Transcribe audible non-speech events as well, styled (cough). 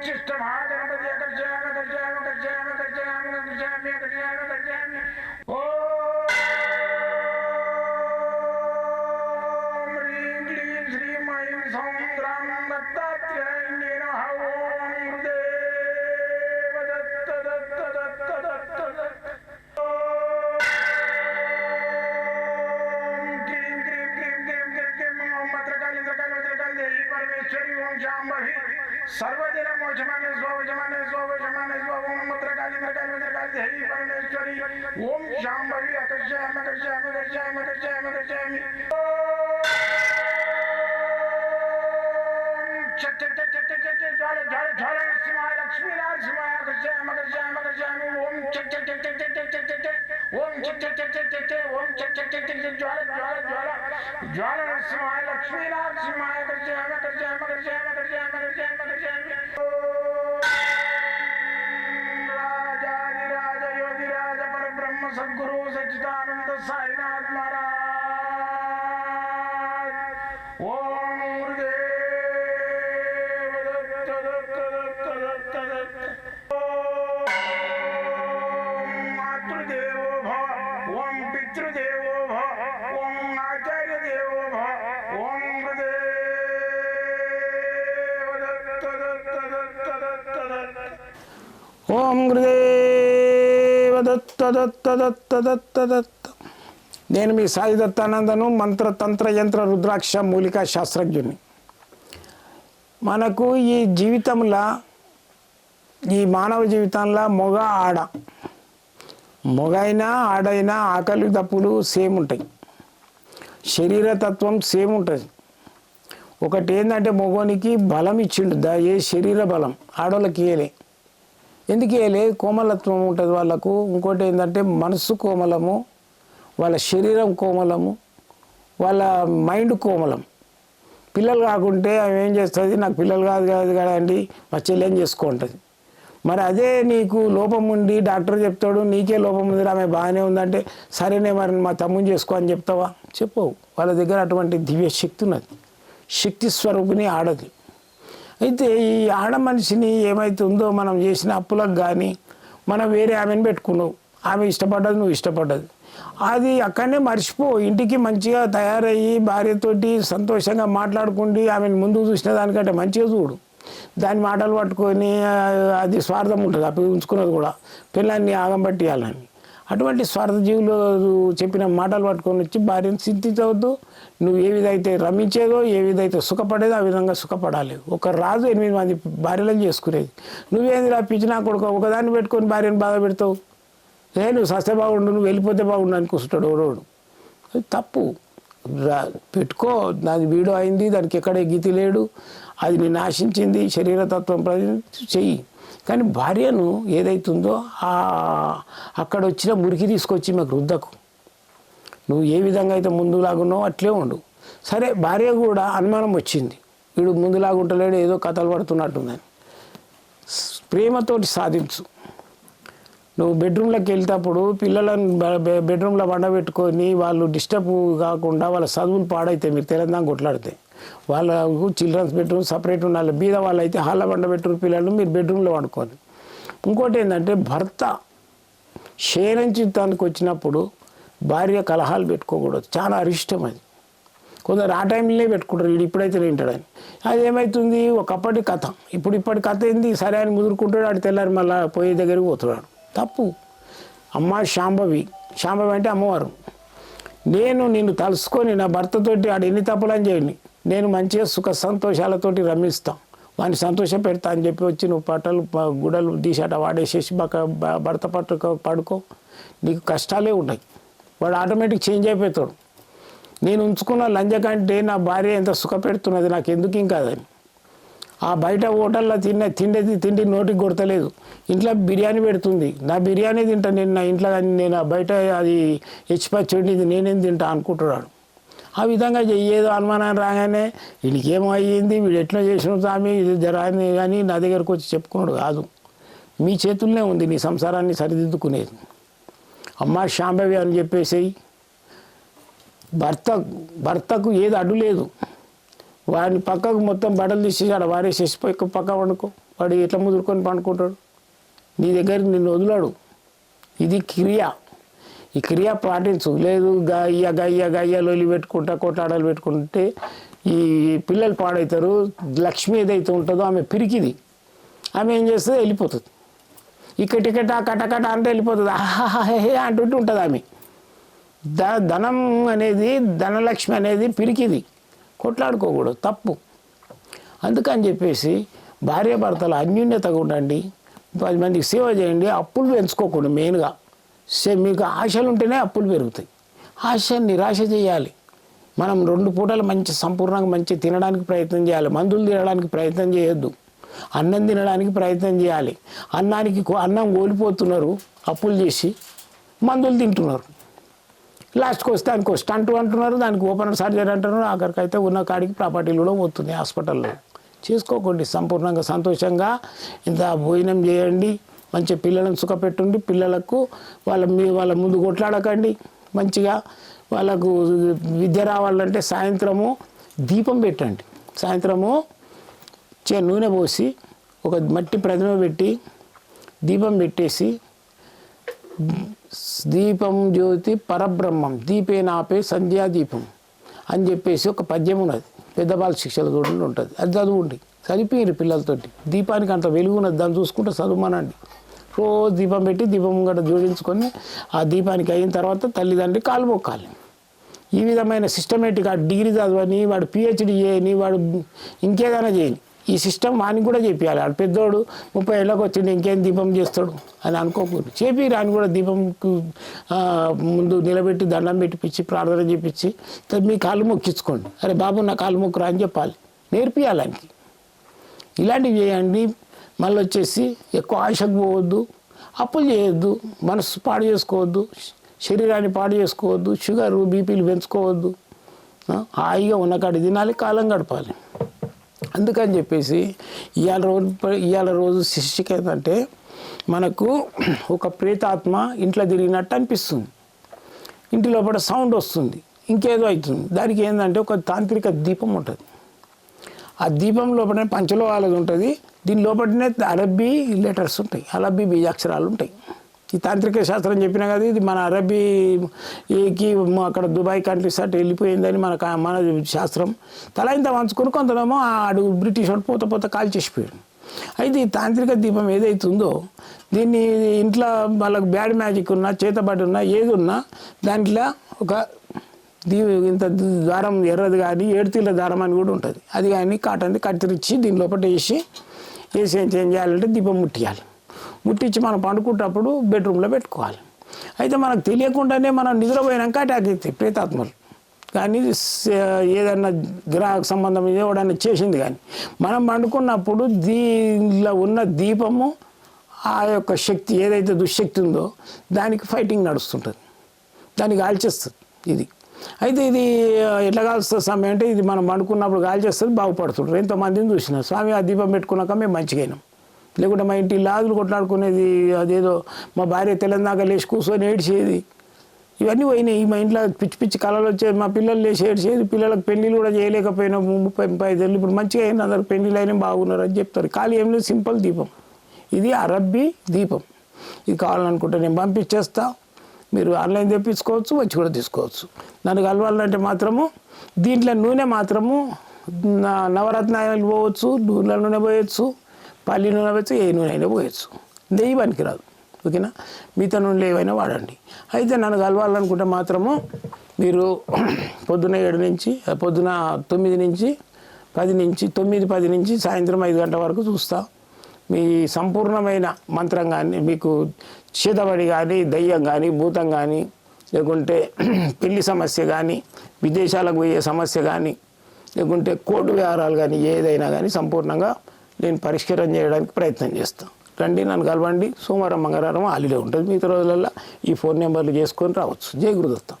ಉಚ್ಚಿಷ್ಟ ಭಾಗ जमाने स्वामी जमाने ओम मत्र काली मत्र काली मत्र काली ओम शाम भवी अकर्षय अकर्षय अकर्षय अकर्षय अकर्षय जल जल जल शिवाय लक्ष्मी लाल शिवाय मगर जय मगर जय मगर जय ओम चक चक चक चक चक चक चक ओम चक चक चक चक चक ओम चक चक चक चक चक ज्वाला ज्वाला ज्वाला ज्वाला शिवाय लक्ष्मी लाल शिवाय मगर जय मगर जय मगर जय मगर जय मगर जय मगर जय ఓం గురుదేవ దత్త దత్త దత్త దత్త దత్త నేను మీ సాయి దత్తానందను మంత్ర తంత్ర యంత్ర రుద్రాక్ష మూలికా శాస్త్రజ్ఞుని మనకు ఈ జీవితంలో ఈ మానవ జీవితంలో మొగ ఆడ. మొగైనా ఆడైనా ఆకలి తప్పులు సేమ్ ఉంటాయి. శరీరతత్వం సేమ్ ఉంటుంది. ఒకటి ఏంటంటే మొగోనికి బలం ఇచ్చిండు ఏ శరీర బలం? ఆడోళ్ళకి ఇయలే ఎందుకు కోమలత్వం ఉంటుంది వాళ్ళకు. ఇంకోటి ఏంటంటే మనసు కోమలము వాళ్ళ శరీరం కోమలము వాళ్ళ మైండ్ కోమలం. పిల్లలు కాకుంటే ఆమె ఏం చేస్తుంది? నాకు పిల్లలు కాదు కాదు కదండి మా చెల్లెం చేసుకుంటుంది. మరి అదే నీకు లోపం ఉండి డాక్టర్ చెప్తాడు నీకే లోపం ఉంది ఆమె బాగానే ఉందంటే సరేనే మరి మా తమ్ముని చేసుకో అని చెప్తావా? చెప్పవు. వాళ్ళ దగ్గర అటువంటి దివ్య శక్తి ఉన్నది. శక్తి స్వరూపిణి ఆడది. అయితే ఈ ఆడ మనిషిని ఏమైతుందో మనం చేసిన అప్పులకు కానీ మనం వేరే ఆమెను పెట్టుకున్నావు. ఆమె ఇష్టపడ్డది నువ్వు ఇష్టపడ్డది. అది అక్కడనే మర్చిపో. ఇంటికి మంచిగా తయారయ్యి భార్యతోటి సంతోషంగా మాట్లాడుకుండి ఆమెను ముందుకు చూసిన దానికంటే మంచిగా చూడు. దాని మాటలు పట్టుకొని అది స్వార్థం ఉంటుంది. అప్పుడు ఉంచుకున్నది కూడా. పిల్లల్ని ఆగం పట్టియాలని. అటువంటి స్వార్థజీవులు చెప్పిన మాటలు పట్టుకొని వచ్చి భార్యను చింతించవద్దు. నువ్వు ఏ విధైతే రమించేదో ఏ విధైతే సుఖపడేదో ఆ విధంగా సుఖపడాలి. ఒక రాజు ఎనిమిది మంది భార్యలను చేసుకునేది. నువ్వేంది రా పిచ్చినా కొడుకు ఒకదాన్ని పెట్టుకొని భార్యను బాధ పెడతావు? ఏ నువ్వు సస్తే బాగుండు నువ్వు వెళ్ళిపోతే బాగుండు అని కూర్చుంటాడు ఓడోడు అది తప్పు. రా పెట్టుకో దాని వీడు అయింది దానికి ఎక్కడ గీతి లేడు. అది నేను ఆశించింది శరీరతత్వం ప్రతి చెయ్యి. కానీ భార్యను ఏదైతుందో ఆ అక్కడ వచ్చిన మురికి తీసుకొచ్చి మాకు రుద్దకు. నువ్వు ఏ విధంగా అయితే ముందులాగున్నావు అట్లే ఉండు. సరే భార్య కూడా అనుమానం వచ్చింది. వీడు ముందులాగుంటలేడు ఏదో కథలు పడుతున్నట్టుందని ప్రేమతోటి సాధించు. నువ్వు బెడ్రూమ్లోకి వెళ్తేప్పుడు పిల్లలను బెడ్రూమ్లో వండబెట్టుకొని వాళ్ళు డిస్టర్బ్ కాకుండా వాళ్ళ చదువులు పాడైతే మీరు తెలంగాణ కొట్లాడితే. వాళ్ళకు చిల్డ్రన్స్ బెడ్రూమ్ సపరేట్ ఉండాలి బీద వాళ్ళు అయితే హాల్లో వండబెట్టుకుని పిల్లలు మీరు బెడ్రూమ్లో వండుకోవాలి. ఇంకోటి ఏంటంటే భర్త క్షీణించడానికి వచ్చినప్పుడు భార్య కలహాలు పెట్టుకోకూడదు. చాలా అరిష్టం అది. కొందరు ఆ టైంలోనే పెట్టుకుంటారు. వీడు ఇప్పుడైతే వింటాడని అది ఏమవుతుంది ఒకప్పటి కథ. ఇప్పుడు ఇప్పటి కథ ఏంది? సరే అని ముదురుకుంటాడు. ఆడు తెల్లారి మళ్ళీ పోయే దగ్గరికి పోతున్నాడు. తప్పు. అమ్మ శాంభవి. శాంభవి అంటే అమ్మవారు. నేను నిన్ను తలుసుకొని నా భర్తతోటి ఆడు ఎన్ని తప్పులని చేయండి నేను మంచిగా సుఖ సంతోషాలతోటి రమిస్తా. వాడిని సంతోష పెడతా అని చెప్పి వచ్చి నువ్వు పట్టలు గుడలు తీసాట వాడేసేసి మాకు భర్త పట్టుకో పడుకో. నీకు కష్టాలే ఉన్నాయి. వాడు ఆటోమేటిక్ చేంజ్ అయిపోతాడు. నేను ఉంచుకున్న లంజ కంటే నా భార్య ఎంత సుఖ పెడుతున్నది నాకు ఎందుకు ఇంకా అదని ఆ బయట హోటల్లో తిన్న తిండి తిండి నోటికి కొడతలేదు. ఇంట్లో బిర్యానీ పెడుతుంది. నా బిర్యానీ తింటా నేను నా ఇంట్లో కానీ నేను ఆ బయట అది హెచ్చిపచ్చి నేనేం తింటా అనుకుంటున్నాడు. ఆ విధంగా చెయ్యేదో అనుమానం రాగానే వీడికేమో అయ్యింది వీడు ఎట్లా చేసిన స్వామి ఇది జరాని కానీ నా దగ్గరకు వచ్చి చెప్పుకున్నాడు కాదు. మీ చేతుల్లోనే ఉంది నీ సంసారాన్ని సరిదిద్దుకునేది. అమ్మ శాంభవి అని చెప్పేసి భర్త భర్తకు ఏది అడ్డు లేదు. వాడిని పక్కకు మొత్తం బట్టలు తీసేసి ఆడ వారేసేసి పక్క పక్క పండుకో. వాడు ఎట్లా ముదురుకొని పండుకుంటాడు? నీ దగ్గర నిన్ను వదిలాడు. ఇది క్రియ. ఈ క్రియ పాటించు. లేదు గయ్య గయ్య గయ్య లొలి పెట్టుకుంటా కొట్లాడలు పెట్టుకుంటే ఈ పిల్లలు పాడవుతారు లక్ష్మి ఏదైతే ఉంటుందో ఆమె పిరికిది. ఆమె ఏం చేస్తుంది? వెళ్ళిపోతుంది. ఇక్కడ టికెట్ కటకట అంటే వెళ్ళిపోతుంది. ఆహాహే అంటుంటే ఉంటుంది ఆమె. ద ధనం అనేది ధనలక్ష్మి అనేది పిరికిది. కొట్లాడుకోకూడదు తప్పు. అందుకని చెప్పేసి భార్యాభర్తలు అన్యూన్యత ఉండండి. పది మందికి సేవ చేయండి అప్పులు పెంచుకోకూడదు మెయిన్గా. సే మీకు ఆశలు ఉంటేనే అప్పులు పెరుగుతాయి. ఆశ నిరాశ చేయాలి. మనం రెండు పూటలు మంచి సంపూర్ణంగా మంచి తినడానికి ప్రయత్నం చేయాలి. మందులు తినడానికి ప్రయత్నం చేయొద్దు. అన్నం తినడానికి ప్రయత్నం చేయాలి. అన్నానికి అన్నం కోల్పోతున్నారు అప్పులు చేసి మందులు తింటున్నారు. లాస్ట్కి వస్తే దానికి స్టంట్ అంటున్నారు దానికి ఓపెన్ సర్జరీ అంటున్నారు అక్కడికైతే ఉన్న కాడికి ప్రాపర్టీలు కూడా పోతుంది హాస్పిటల్లో. చేసుకోకండి సంపూర్ణంగా సంతోషంగా. ఇంత భోజనం చేయండి మంచి పిల్లలను సుఖపెట్టుండి పిల్లలకు వాళ్ళ మీ వాళ్ళ ముందు కొట్లాడకండి మంచిగా వాళ్ళకు విద్య రావాలంటే సాయంత్రము దీపం పెట్టండి. సాయంత్రము చే నూనె పోసి ఒక మట్టి ప్రతిమ పెట్టి దీపం పెట్టేసి దీపం జ్యోతి పరబ్రహ్మం. దీపే నాపే సంధ్యా దీపం అని చెప్పేసి ఒక పద్యం ఉన్నది. పెద్దవాళ్ళ శిక్షల చూడండి ఉంటుంది. అది చదువుండి. చదివిపోయారు పిల్లలతోటి. దీపానికి అంత వెలుగు ఉన్నది. దాన్ని చూసుకుంటే చదువుమానండి. రోజు దీపం పెట్టి దీపం కూడా జోడించుకొని ఆ దీపానికి అయిన తర్వాత తల్లిదండ్రి కాలు మొక్కాలి. ఈ విధమైన సిస్టమేటిక్ ఆ డిగ్రీ చదవని వాడు పిహెచ్డి చేయని వాడు ఇంకేదైనా చేయని ఈ సిస్టమ్ వానికి కూడా చెప్పాలి ఆడు పెద్దోడు ముప్పై ఏళ్ళకి వచ్చిండు ఇంకేం దీపం చేస్తాడు అని అనుకోకూడదు. చేపి రాని కూడా దీపంకు ముందు నిలబెట్టి దండం పెట్టిపించి ప్రార్థన చేపించి మీ కాళ్ళు మొక్కించుకోండి. అరే బాబు నా కాళ్ళు మొక్కురా అని చెప్పాలి. నేర్పియాలి ఆయనకి. ఇలాంటివి చేయండి. మళ్ళీ వచ్చేసి ఎక్కువ ఆశకు పోవద్దు. అప్పులు చేయొద్దు. మనసు పాడు చేసుకోవద్దు. శరీరాన్ని పాడు చేసుకోవద్దు. షుగర్ బీపీలు పెంచుకోవద్దు. హాయిగా ఉన్న కాడి తినాలి కాలం గడపాలి. అందుకని చెప్పేసి ఇవాళ రోజు ఇవాళ రోజు శిష్యకి ఏంటంటే మనకు ఒక ప్రేతాత్మ ఇంట్లో తిరిగినట్టు అనిపిస్తుంది. ఇంటి లోపల సౌండ్ వస్తుంది ఇంకేదో అవుతుంది. దానికి ఏంటంటే ఒక తాంత్రిక దీపం ఉంటుంది. ఆ దీపం లోపలనే పంచలోహాలది ఉంటుంది. దీని లోపలనే అరబ్బీ లెటర్స్ ఉంటాయి. అరబ్బీ బీజాక్షరాలు ఉంటాయి. ఈ తాంత్రిక శాస్త్రం చెప్పినా కదా ఇది మన అరబీకి అక్కడ దుబాయ్ కంట్రీస్ అటు వెళ్ళిపోయిందని మన మన శాస్త్రం. తల ఇంత వంచుకొని కొంతనేమో ఆడు బ్రిటిష్ వాడు పోత పోత కాల్చేసిపోయాడు అయితే ఈ తాంత్రిక దీపం ఏదైతుందో దీన్ని ఇంట్లో వాళ్ళకి బ్యాడ్ మ్యాజిక్ ఉన్నా చేతబడి ఉన్నా ఏది ఉన్నా దాంట్లో ఒక దీ ఇంత దారం ఎర్రది కానీ ఏడుతీల దారం అని కూడా ఉంటుంది. అది కానీ కాటన్ది కత్తిరించి దీని లోపల వేసి వేసి ఏం చేయాలంటే దీపం ముట్టియాలి. ముట్టించి మనం పండుకుంటప్పుడు బెడ్రూమ్లో పెట్టుకోవాలి. అయితే మనకు తెలియకుండానే మనం నిద్రపోయినాక అటాక్ అవుతాయి ప్రేతాత్మలు. కానీ ఏదన్నా గ్రాహక సంబంధం ఎవడన్నా చేసింది కానీ మనం పండుకున్నప్పుడు దీనిలో ఉన్న దీపము ఆ యొక్క శక్తి ఏదైతే దుశ్శక్తి ఉందో దానికి ఫైటింగ్ నడుస్తుంటుంది. దానికి కాల్చేస్తుంది ఇది. అయితే ఇది ఎట్లా కాల్స్తుంది సమయం అంటే ఇది మనం పండుకున్నప్పుడు కాల్చేస్తుంది బాగుపడుతుంటారు ఎంతోమందిని చూసినా స్వామి ఆ దీపం పెట్టుకున్నాక మేము మంచిగా అయినాం లేకుంటే మా ఇంటి లాగులు కొట్లాడుకునేది అదేదో మా భార్య తెలంగాణ లేచి కూర్చొని ఏడ్చేది. ఇవన్నీ పోయినాయి. మా ఇంట్లో పిచ్చి పిచ్చి కళలు వచ్చేది మా పిల్లలు లేచి ఏడ్చేది. పిల్లలకు పెళ్ళిళ్ళు కూడా చేయలేకపోయినా ముప్పై ముప్పై ఐదు ఇప్పుడు మంచిగా అయిన అందరు పెళ్ళిళ్ళు అయినా బాగున్నారు అని చెప్తారు. ఖాళీ ఏం లేదు. సింపుల్ దీపం. ఇది అరబ్బీ దీపం. ఇది కావాలనుకుంటే నేను పంపించేస్తా. మీరు ఆన్లైన్ తెప్పించుకోవచ్చు వచ్చి కూడా తీసుకోవచ్చు. నన్ను కలవాలంటే మాత్రము దీంట్లో నూనె మాత్రము నవరత్నాలు పోవచ్చు నూనె నూనె పోయొచ్చు. పల్లి నూనె పోయచ్చు ఏ నూనె అయినా పోయొచ్చు. నెయ్యి పనికిరాదు. ఓకేనా? మిగతా నూనెలు ఏవైనా వాడండి. అయితే నన్ను కలవాలనుకుంటే మాత్రము మీరు (clears throat) పొద్దున ఏడు నుంచి పొద్దున తొమ్మిది నుంచి పది నుంచి తొమ్మిది పది నుంచి సాయంత్రం ఐదు గంటల వరకు చూస్తా. మీ సంపూర్ణమైన మంత్రం కానీ మీకు చేతబడి కానీ దయ్యం కానీ భూతం కానీ లేకుంటే (clears throat) పెళ్ళి సమస్య కానీ విదేశాలకు పోయే సమస్య కానీ లేకుంటే కోర్టు వ్యవహారాలు కానీ ఏదైనా కానీ సంపూర్ణంగా నేను పరిష్కారం చేయడానికి ప్రయత్నం చేస్తాను రండి నన్ను కలవండి. సోమవారం మంగళవారం హాలిడే ఉంటుంది. మిగతా రోజులలో ఈ ఫోన్ నెంబర్లు చేసుకొని రావచ్చు. జై గురుదత్తం.